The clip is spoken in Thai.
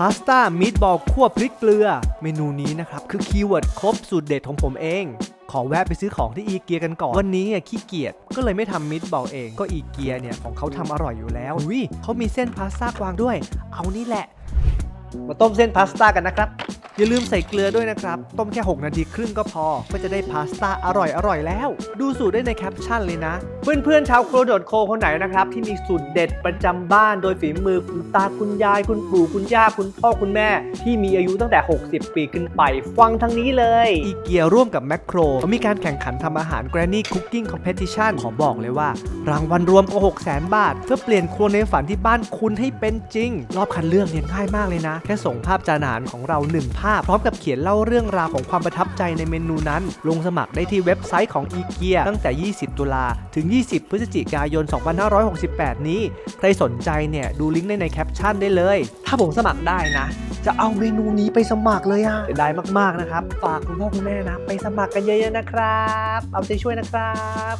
พาสต้ามีดบอลคั่วพริกเกลือ เมนูนี้นะครับ คือคีย์เวิร์ดครบสูตรเด็ดของผมเอง ขอแวะไปซื้อของที่อีเกียกันก่อน วันนี้อะขี้เกียจก็เลยไม่ทำมิตบอลเอง ก็อีเกียเนี่ยของเขาทำอร่อยอยู่แล้วอุ้ยเขามีเส้นพาสต้ากวางด้วย เอานี่แหละ มาต้มเส้นพาสต้ากันนะครับ อย่าลืมใส่เกลือด้วยนะครับ ต้มแค่ 6 นาทีครึ่งก็พอ ก็จะได้พาสต้าอร่อยอร่อยแล้ว ดูสูตรได้ในแคปชั่นเลยนะ เพื่อนๆชาวโครโดดโคคนไหนนะครับ ที่มีสูตรเด็ดประจำบ้าน โดยฝีมือคุณตาคุณยาย คุณปู่คุณย่าคุณพ่อคุณแม่ ที่มีอายุตั้งแต่ 60 ปีขึ้นไป ฟังทั้งนี้เลยอีเกียร่วมกับแมคโครมีการแข่งขันทำอาหาร Granny Cooking Competition ขอบอกเลยว่า รางวัลรวมกว่า6 0 0 0 0 บาท เพื่อเปลี่ยนครัวในฝันที่บ้านคุณให้เป็นจริง รอบคัดเลือกเนี่ยง่ายมากเลยนะ แค่ส่งภาพจานอาหารของเรา1ภาาพ พร้อมกับเขียนเล่าเรื่องราวของความประทับใจในเมนูนั้น ลงสมัครได้ที่เว็บไซต์ของอีเกียตั้งแต่ 20 ตุลา ถึง 20 พฤศจิกายน 2568 นี้ ใครสนใจเนี่ยดูลิงก์ได้ในแคปชั่นได้เลย ถ้าผมสมัครได้นะ จะเอาเมนูนี้ไปสมัครเลยอะเสียดายมากๆนะครับ ฝากคุณพ่อคุณแม่นะ ไปสมัครกันเยอะๆนะครับ เอาใจช่วยนะครับ